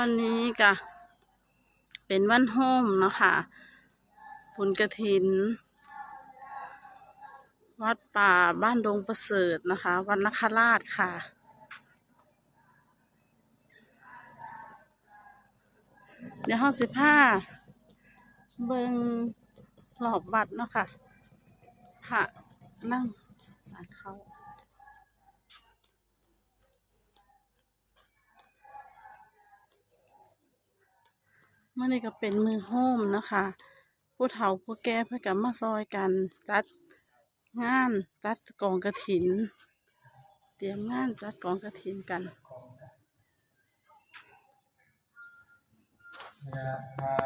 วันนี้ก็เป็นวันโฮมเนาะค่ะบุญกระถิน วัดป่าบ้านดงประเสริฐนะคะ วันนคราชค่ะ เดี๋ยวห้องสิบห้าเบิงหลอบบัตรเนาะค่ะพระนั่งสารเขา เมื่อนี้ก็เป็นมือโฮมนะคะ ผู้เฒ่าผู้แก่เพื่อกับมาซอยกันจัดงานจัดกองกระถิน เตรียมงานจัดกองกระถินกันย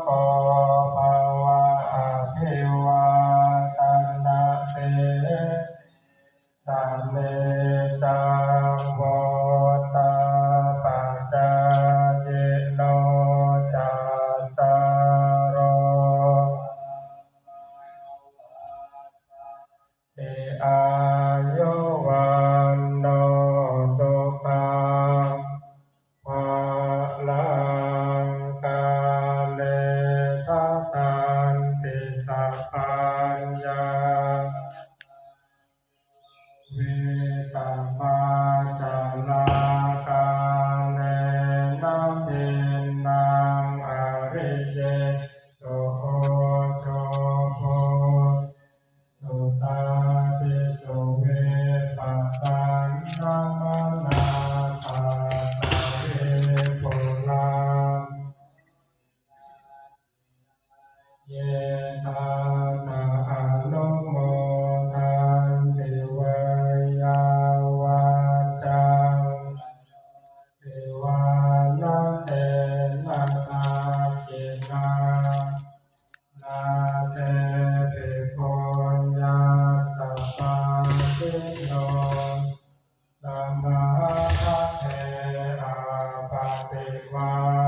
โกภาวะอภิวาทนาเตสัมเมตังโวตาปัจจเจโนจัตตารโอเออา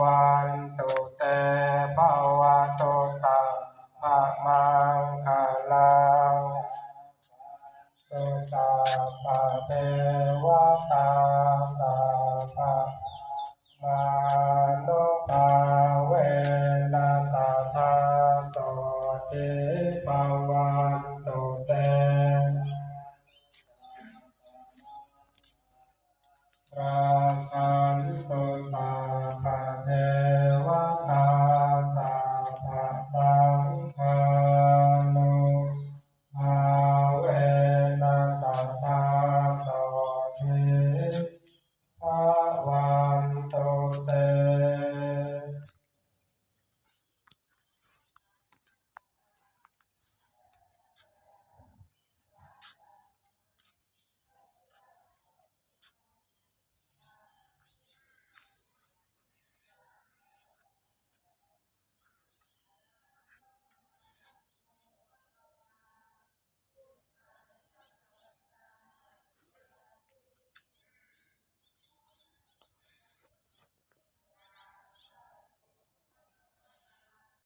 วันตุเตภาวะโตสาภะมังคลังโตตาปะเทวตาสาภะมาโนภาเวนัสทาโตเทปวันตุเตรา